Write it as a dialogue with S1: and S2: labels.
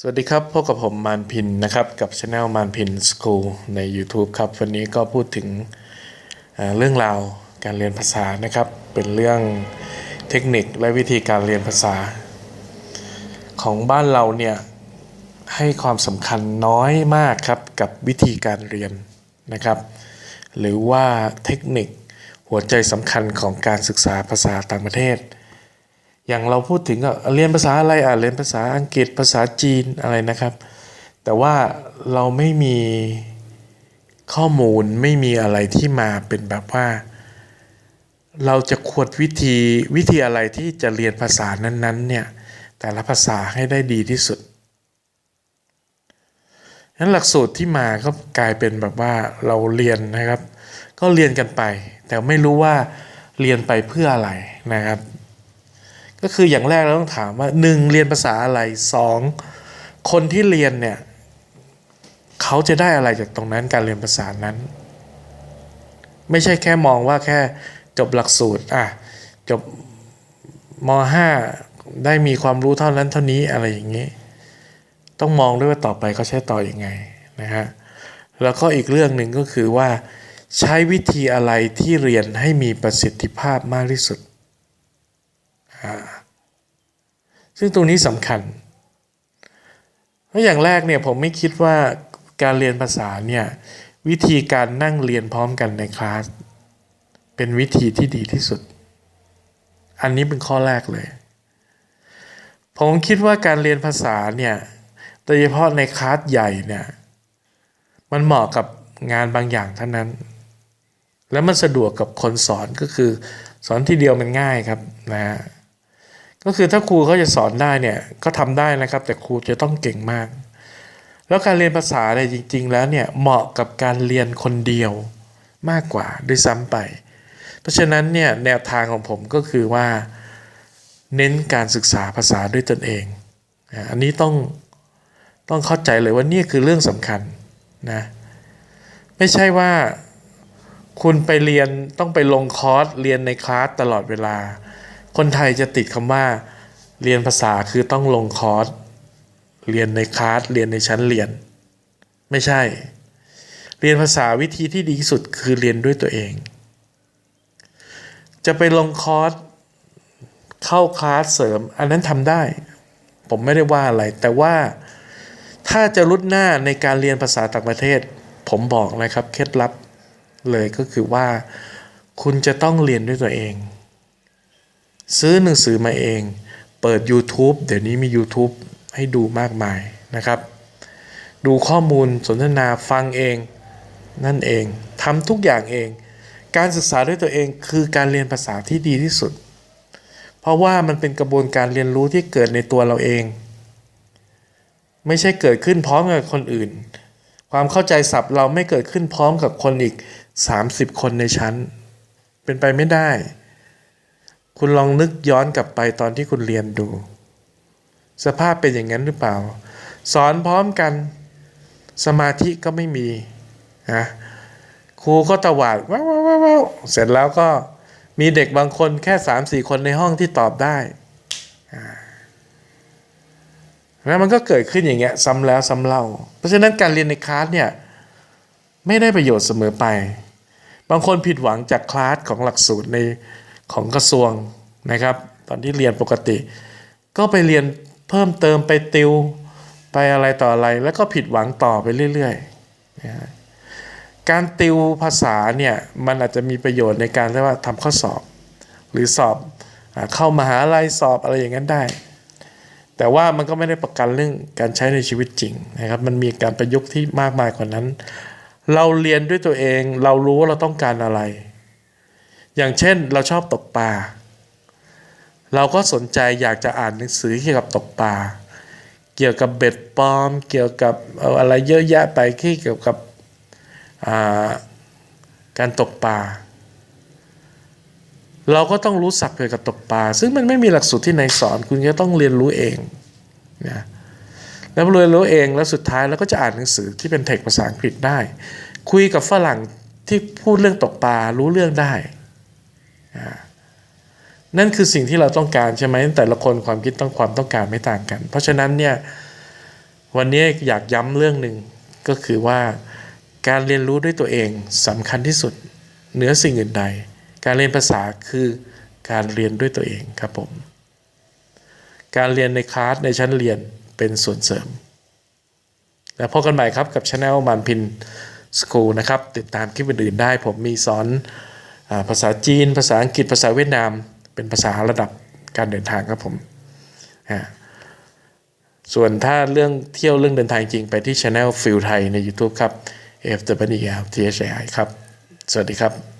S1: สวัสดีครับพบกับผมมานพินนะครับกับช anel มานพินสคูลใน YouTube ครับ วันนี้ก็พูดถึงเอ่อเรื่องราวการเรียนภาษานะครับ เป็นเรื่องเทคนิคและวิธีการเรียนภาษา ของบ้านเราเนี่ยให้ความสำคัญน้อยมากครับกับวิธีการเรียนนะครับ หรือว่าเทคนิคหัวใจสำคัญของการศึกษาภาษาต่างประเทศ อย่างเราพูดถึงก็เรียนภาษาอะไรอะเรียนภาษาอังกฤษภาษาจีนอะไรนะครับ แต่ว่าเราไม่มีข้อมูลไม่มีอะไรที่มาเป็นแบบว่า เราจะขวดวิธีวิธีอะไรที่จะเรียนภาษานั้นๆเนี่ยแต่ละภาษาให้ได้ดีที่สุดนั้นหลักสูตรที่มาก็กลายเป็นแบบว่าเราเรียนนะครับ ก็เรียนกันไป แต่ไม่รู้ว่าเรียนไปเพื่ออะไรนะครับ ก็คืออย่างแรกเราต้องถามว่าหนึ่งเรียนภาษาอะไรสองคนที่เรียนเนี่ยเขาจะได้อะไรจากตรงนั้นการเรียนภาษานั้น ไม่ใช่แค่มองว่าแค่จบหลักสูตรอะจบม .5 ได้มีความรู้เท่านั้นเท่านี้อะไรอย่างนี้ ต้องมองด้วยว่าต่อไปเขาใช้ต่ออยังไงนะฮะแล้วก็อีกเรื่องหนึ่งก็คือว่า ใช้วิธีอะไรที่เรียนให้มีประสิทธิภาพมากที่สุด ซึ่งตรงนี้สำคัญ เพราะอย่างแรกเนี่ยผมไม่คิดว่าการเรียนภาษาเนี่ยวิธีการนั่งเรียนพร้อมกันในคลาสเป็นวิธีที่ดีที่สุด อันนี้เป็นข้อแรกเลย ผมคิดว่าการเรียนภาษาเนี่ยโดยเฉพาะในคลาสใหญ่เนี่ยมันเหมาะกับงานบางอย่างเท่านั้น แล้วมันสะดวกกับคนสอนก็คือ สอนทีเดียวมันง่ายครับนะฮะ ก็คือถ้าครูเขาจะสอนได้เนี่ยก็ทำได้นะครับ แต่ครูจะต้องเก่งมาก แล้วการเรียนภาษาเนี่ยจริง ๆ แล้วเนี่ยเหมาะกับการเรียนคนเดียวมากกว่าด้วยซ้ำไป เพราะฉะนั้นเนี่ยแนวทางของผมก็คือว่า เน้นการศึกษาภาษาด้วยตนเอง อันนี้ต้องต้องเข้าใจเลยว่านี่คือเรื่องสำคัญนะไม่ใช่ว่าคุณไปเรียนต้องไปลงคอร์สเรียนในคลาสตลอดเวลา คนไทยจะติดคำว่า เรียนภาษาคือต้องลงคอร์สเรียนในคลาสเรียนในชั้นเรียน ไม่ใช่ เรียนภาษาวิธีที่ดีที่สุดคือเรียนด้วยตัวเอง จะไปลงคอร์สเข้าคลาสเสริม อันนั้นทำได้ ผมไม่ได้ว่าอะไร แต่ว่าถ้าจะรุดหน้าในการเรียนภาษาต่างประเทศ ผมบอกนะครับเคล็ดลับเลยก็คือว่า คุณจะต้องเรียนด้วยตัวเอง ซื้อหนังสือมาเอง เปิด YouTube เดี๋ยวนี้มี YouTube ให้ดูมากมายนะครับ ดูข้อมูลสนทนาฟังเองนั่นเองทำทุกอย่างเอง การศึกษาด้วยตัวเองคือการเรียนภาษาที่ดีที่สุด เพราะว่ามันเป็นกระบวนการเรียนรู้ที่เกิดในตัวเราเอง ไม่ใช่เกิดขึ้นพร้อมกับคนอื่น ความเข้าใจศัพท์เราไม่เกิดขึ้นพร้อมกับคนอีก 30 คนในชั้น เป็นไปไม่ได้ คุณลองนึกย้อนกลับไปตอนที่คุณเรียนดู สภาพเป็นอย่างนั้นหรือเปล่า สอนพร้อมกัน สมาธิก็ไม่มีนะครูก็ตวาดว้าวว้าวว้าวเสร็จแล้วก็มีเด็กบางคนแค่สามสี่คนในห้องที่ตอบได้แล้วมันก็เกิดขึ้นอย่างเงี้ยซ้ำแล้วซ้ำเล่า เพราะฉะนั้นการเรียนในคลาสเนี่ยไม่ได้ประโยชน์เสมอไป บางคนผิดหวังจากคลาสของหลักสูตรใน ของกระทรวงนะครับ ตอนที่เรียนปกติ ก็ไปเรียนเพิ่มเติมไปติวไปอะไรต่ออะไร แล้วก็ผิดหวังต่อไปเรื่อยๆนะฮะการติวภาษาเนี่ยมันอาจจะมีประโยชน์ในการที่ว่าทำข้อสอบ หรือสอบอเข้ามหาลัยสอบอะไรอย่างนั้นได้ แต่ว่ามันก็ไม่ได้ประกันเรื่องการใช้ในชีวิตจริงนะครับ มันมีการประยุกต์ที่มากมายกว่านั้น เราเรียนด้วยตัวเอง เรารู้ว่าเราต้องการอะไร อย่างเช่นเราชอบตกปลา เราก็สนใจอยากจะอ่านหนังสือเกี่ยวกับตกปลา เกี่ยวกับเบ็ดปลอม เกี่ยวกับเอาอะไรเยอะแยะไปที่เกี่ยวกับาการตกปลา เราก็ต้องรู้สักเกี่ยวกับตกปลา ซึ่งมันไม่มีหลักสูตรที่ไหนสอน คุณก็ต้องเรียนรู้เองนะแล้วเรียนรู้เองแล้วสุดท้ายเราก็จะอ่านหนังสือที่เป็นเทคภาษาอังกฤษได้ คุยกับฝรั่งที่พูดเรื่องตกปลารู้เรื่องได้ นั่นคือสิ่งที่เราต้องการใช่ไหมแต่ละคนความคิดต้องความต้องการไม่ต่างกัน เพราะฉะนั้นเนี่ยวันนี้อยากย้ำเรื่องหนึ่งก็คือว่าการเรียนรู้ด้วยตัวเองสำคัญที่สุดเหนือสิ่งอื่นใด การเรียนภาษาคือการเรียนด้วยตัวเองครับผม การเรียนในคลาสในชั้นเรียนเป็นส่วนเสริม แล้วพบกันใหม่ครับกับช anel มันพินสคูลนะครับ ติดตามคลิปอื่นๆได้ผมมีสอน ภาษาจีน ภาษาอังกฤษภาษาเวียดนาม เป็นภาษาระดับการเดินทางครับผมส่วนถ้าเรื่องเที่ยวเรื่องเดินทางจริงไปที่ช anel ฟิลไทยใน YouTube ครับ F W L T H I ครับ สวัสดีครับ